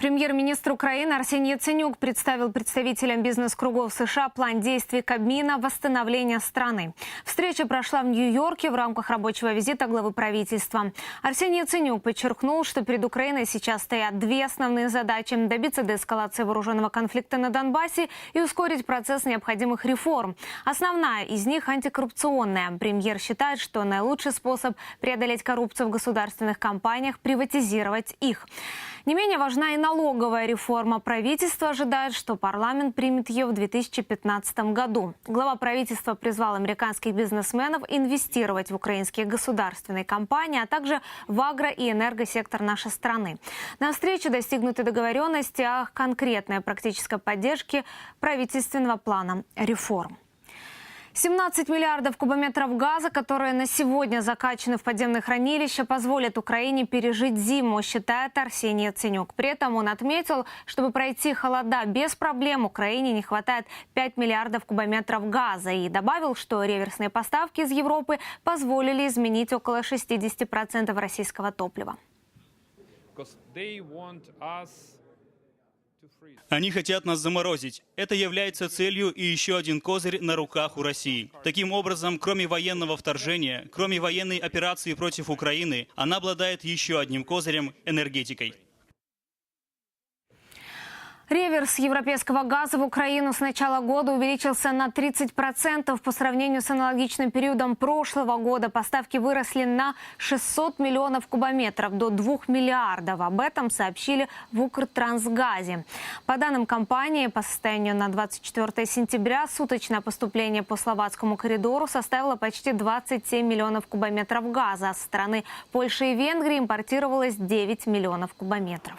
Премьер-министр Украины Арсений Яценюк представил представителям бизнес-кругов США план действий Кабмина восстановления страны. Встреча прошла в Нью-Йорке в рамках рабочего визита главы правительства. Арсений Яценюк подчеркнул, что перед Украиной сейчас стоят две основные задачи – добиться деэскалации вооруженного конфликта на Донбассе и ускорить процесс необходимых реформ. Основная из них – антикоррупционная. Премьер считает, что наилучший способ преодолеть коррупцию в государственных компаниях – приватизировать их. Не менее важна и налоговая реформа. Правительство ожидает, что парламент примет ее в 2015 году. Глава правительства призвал американских бизнесменов инвестировать в украинские государственные компании, а также в агро- и энергосектор нашей страны. На встрече достигнуты договоренности о конкретной практической поддержке правительственного плана реформ. 17 миллиардов кубометров газа, которые на сегодня закачаны в подземные хранилища, позволят Украине пережить зиму, считает Арсений Яценюк. При этом он отметил, чтобы пройти холода без проблем, Украине не хватает 5 миллиардов кубометров газа. И добавил, что реверсные поставки из Европы позволили изменить около 60% российского топлива. Они хотят нас заморозить. Это является целью и еще один козырь на руках у России. Таким образом, кроме военного вторжения, кроме военной операции против Украины, она обладает еще одним козырем – энергетикой. Реверс европейского газа в Украину с начала года увеличился на 30% по сравнению с аналогичным периодом прошлого года. Поставки выросли на 600 миллионов кубометров до 2 миллиардов. Об этом сообщили в Укртрансгазе. По данным компании, по состоянию на 24 сентября суточное поступление по словацкому коридору составило почти 27 миллионов кубометров газа. Со стороны Польши и Венгрии импортировалось 9 миллионов кубометров.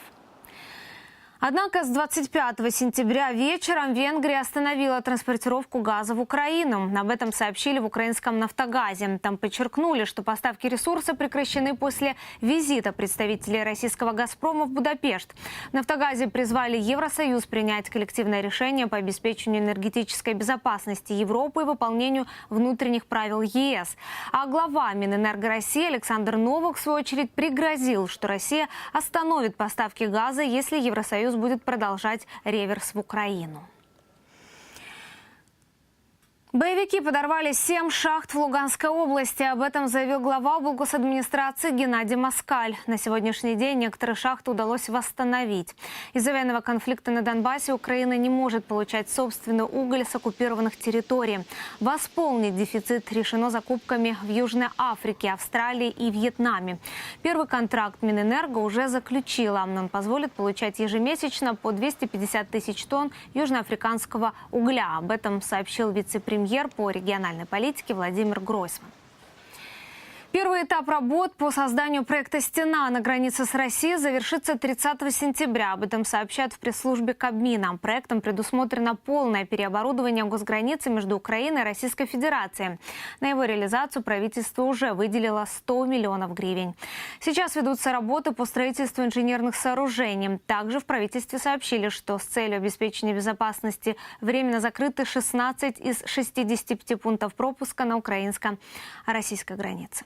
Однако с 25 сентября вечером Венгрия остановила транспортировку газа в Украину. Об этом сообщили в украинском «Нафтогазе». Там подчеркнули, что поставки ресурса прекращены после визита представителей российского «Газпрома» в Будапешт. В «Нафтогазе» призвали Евросоюз принять коллективное решение по обеспечению энергетической безопасности Европы и выполнению внутренних правил ЕС. А глава Минэнерго России Александр Новак, в свою очередь, пригрозил, что Россия остановит поставки газа, если Евросоюз будет продолжать реверс в Украину. Боевики подорвали семь шахт в Луганской области. Об этом заявил глава облгосадминистрации Геннадий Москаль. На сегодняшний день некоторые шахты удалось восстановить. Из-за военного конфликта на Донбассе Украина не может получать собственный уголь с оккупированных территорий. Восполнить дефицит решено закупками в Южной Африке, Австралии и Вьетнаме. Первый контракт Минэнерго уже заключила. Он позволит получать ежемесячно по 250 тысяч тонн южноафриканского угля. Об этом сообщил вице-премьер по региональной политике Владимир Гройсман. Первый этап работ по созданию проекта «Стена» на границе с Россией завершится 30 сентября. Об этом сообщают в пресс-службе Кабмина. Проектом предусмотрено полное переоборудование госграницы между Украиной и Российской Федерацией. На его реализацию правительство уже выделило 100 миллионов гривен. Сейчас ведутся работы по строительству инженерных сооружений. Также в правительстве сообщили, что с целью обеспечения безопасности временно закрыты 16 из 65 пунктов пропуска на украинско-российской границе.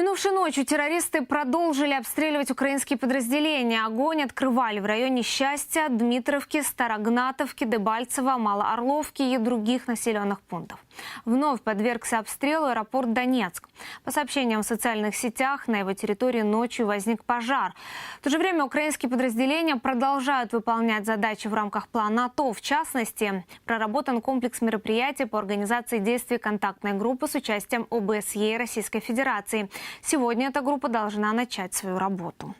Минувшей ночью террористы продолжили обстреливать украинские подразделения. Огонь открывали в районе Счастья, Дмитровки, Старогнатовки, Дебальцева, Малоорловки и других населенных пунктов. Вновь подвергся обстрелу аэропорт Донецк. По сообщениям в социальных сетях, на его территории ночью возник пожар. В то же время украинские подразделения продолжают выполнять задачи в рамках плана АТО. В частности, проработан комплекс мероприятий по организации действий контактной группы с участием ОБСЕ Российской Федерации. Сегодня эта группа должна начать свою работу.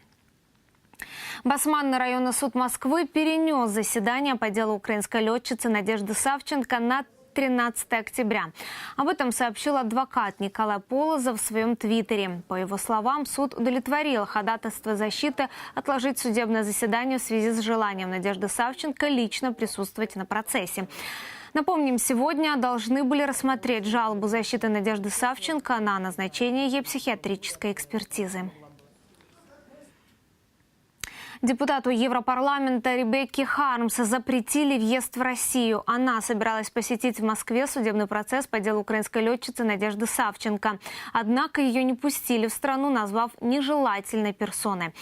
Басманный районный суд Москвы перенес заседание по делу украинской летчицы Надежды Савченко на 13 октября. Об этом сообщил адвокат Николай Полозов в своем твиттере. По его словам, суд удовлетворил ходатайство защиты отложить судебное заседание в связи с желанием Надежды Савченко лично присутствовать на процессе. Напомним, сегодня должны были рассмотреть жалобу защиты Надежды Савченко на назначение ей психиатрической экспертизы. Депутату Европарламента Ребекке Хармс запретили въезд в Россию. Она собиралась посетить в Москве судебный процесс по делу украинской летчицы Надежды Савченко. Однако ее не пустили в страну, назвав нежелательной персоной.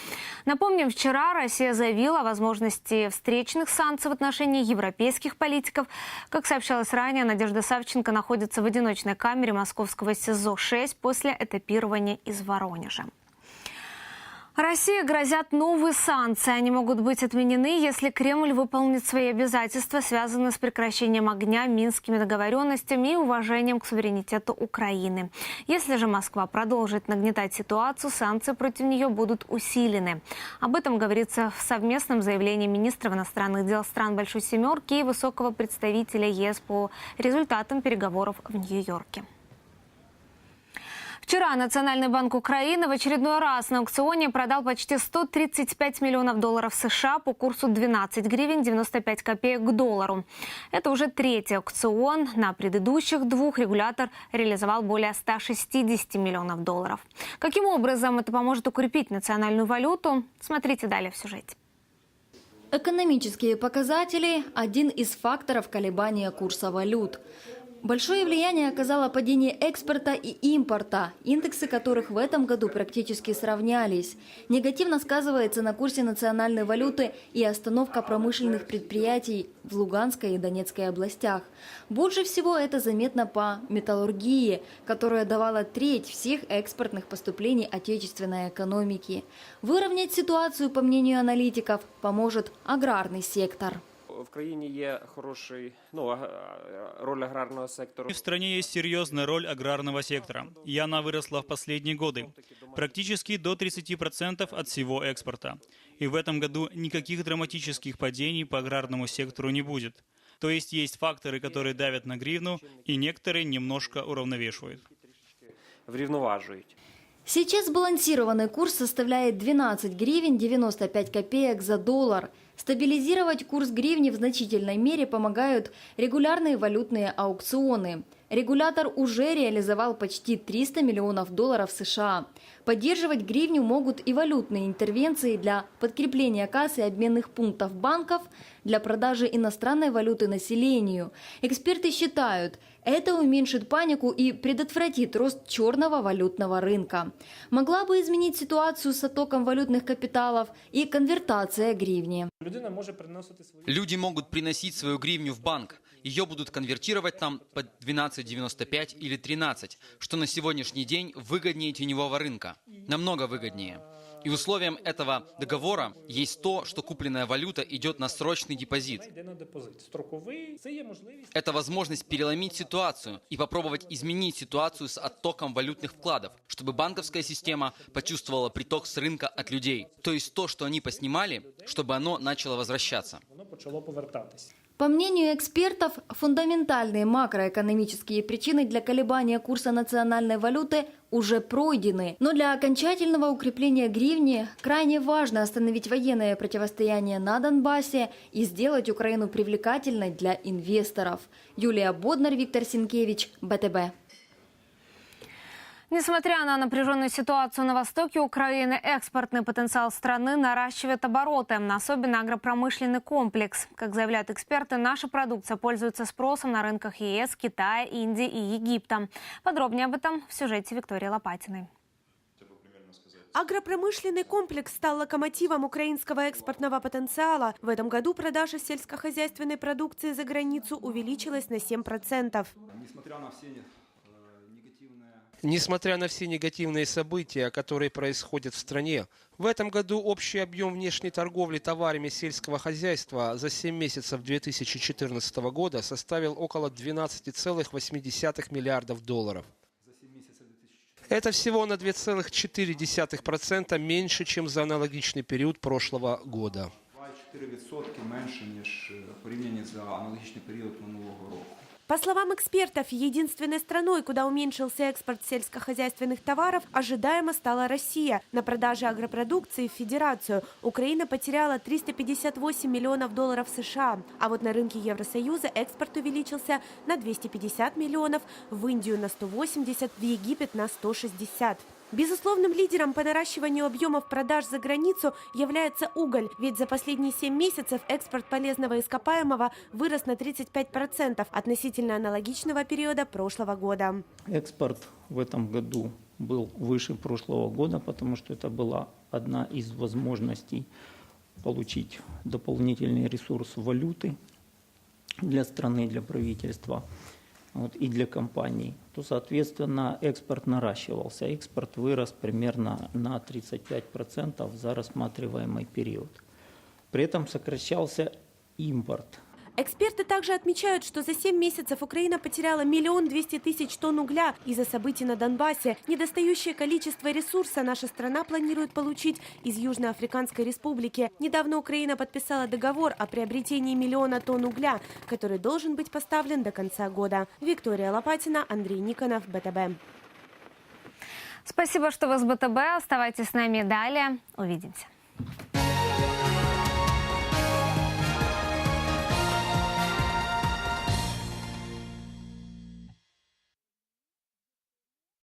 Напомним, вчера Россия заявила о возможности встречных санкций в отношении европейских политиков. Как сообщалось ранее, Надежда Савченко находится в одиночной камере московского СИЗО-6 после этапирования из Воронежа. России грозят новые санкции. Они могут быть отменены, если Кремль выполнит свои обязательства, связанные с прекращением огня, минскими договоренностями и уважением к суверенитету Украины. Если же Москва продолжит нагнетать ситуацию, санкции против нее будут усилены. Об этом говорится в совместном заявлении министров иностранных дел стран Большой Семерки и высокого представителя ЕС по результатам переговоров в Нью-Йорке. Вчера Национальный банк Украины в очередной раз на аукционе продал почти 135 миллионов долларов США по курсу 12 гривен 95 копеек к доллару. Это уже третий аукцион. На предыдущих двух регулятор реализовал более 160 миллионов долларов. Каким образом это поможет укрепить национальную валюту? Смотрите далее в сюжете. Экономические показатели – один из факторов колебания курса валют. Большое влияние оказало падение экспорта и импорта, индексы которых в этом году практически сравнялись. Негативно сказывается на курсе национальной валюты и остановка промышленных предприятий в Луганской и Донецкой областях. Больше всего это заметно по металлургии, которая давала треть всех экспортных поступлений отечественной экономики. Выровнять ситуацию, по мнению аналитиков, поможет аграрный сектор В країні є хороший ну аг- роль аграрного сектору. В стране есть серьезная роль аграрного сектора, и она выросла в последние годы, практически до 30% от всего экспорта. И в этом году никаких драматических падений по аграрному сектору не будет. То есть есть факторы, которые давят на гривну, и некоторые немножко уравновешивают. Врівноважують. Сейчас сбалансированный курс составляет 12 гривен 95 копеек за доллар. Стабилизировать курс гривни в значительной мере помогают регулярные валютные аукционы. Регулятор уже реализовал почти 300 миллионов долларов США. Поддерживать гривню могут и валютные интервенции для подкрепления касс и обменных пунктов банков, для продажи иностранной валюты населению. Эксперты считают, это уменьшит панику и предотвратит рост черного валютного рынка. Могла бы изменить ситуацию с оттоком валютных капиталов и конвертация гривни. Люди могут приносить свою гривню в банк. Ее будут конвертировать там по 12,95 или 13, что на сегодняшний день выгоднее теневого рынка. Намного выгоднее. И условием этого договора есть то, что купленная валюта идет на срочный депозит. Это возможность переломить ситуацию и попробовать изменить ситуацию с оттоком валютных вкладов, чтобы банковская система почувствовала приток с рынка от людей. То есть то, что они поснимали, чтобы оно начало возвращаться. По мнению экспертов, фундаментальные макроэкономические причины для колебания курса национальной валюты уже пройдены. Но для окончательного укрепления гривни крайне важно остановить военное противостояние на Донбассе и сделать Украину привлекательной для инвесторов. Юлия Боднар, Виктор Синкевич, БТБ. Несмотря на напряженную ситуацию на востоке Украины, экспортный потенциал страны наращивает обороты, особенно агропромышленный комплекс. Как заявляют эксперты, наша продукция пользуется спросом на рынках ЕС, Китая, Индии и Египта. Подробнее об этом в сюжете Виктории Лопатиной. Агропромышленный комплекс стал локомотивом украинского экспортного потенциала. В этом году продажа сельскохозяйственной продукции за границу увеличилась на 7%. Несмотря на все негативные события, которые происходят в стране, в этом году общий объем внешней торговли товарами сельского хозяйства за 7 месяцев 2014 года составил около 12,8 миллиардов долларов. Это всего на 2,4% меньше, чем за аналогичный период прошлого года. 2,4% менше, ніж е, в порівнянні за аналогічний період минулого року. По словам экспертов, единственной страной, куда уменьшился экспорт сельскохозяйственных товаров, ожидаемо стала Россия. На продаже агропродукции в Федерацию Украина потеряла 358 миллионов долларов США. А вот на рынке Евросоюза экспорт увеличился на 250 миллионов, в Индию на 180, в Египет на 160. Безусловным лидером по наращиванию объемов продаж за границу является уголь, ведь за последние 7 месяцев экспорт полезного ископаемого вырос на 35% относительно аналогичного периода прошлого года. Экспорт в этом году был выше прошлого года, потому что это была одна из возможностей получить дополнительный ресурс валюты для страны, для правительства вот, и для компаний, то, соответственно, экспорт наращивался. Экспорт вырос примерно на 35% за рассматриваемый период. При этом сокращался импорт. Эксперты также отмечают, что за 7 месяцев Украина потеряла миллион двести тысяч тонн угля из-за событий на Донбассе. Недостающее количество ресурса наша страна планирует получить из Южноафриканской республики. Недавно Украина подписала договор о приобретении миллиона тонн угля, который должен быть поставлен до конца года. Виктория Лопатина, Андрей Никонов, БТБ. Спасибо, что вы с БТБ. Оставайтесь с нами далее. Увидимся.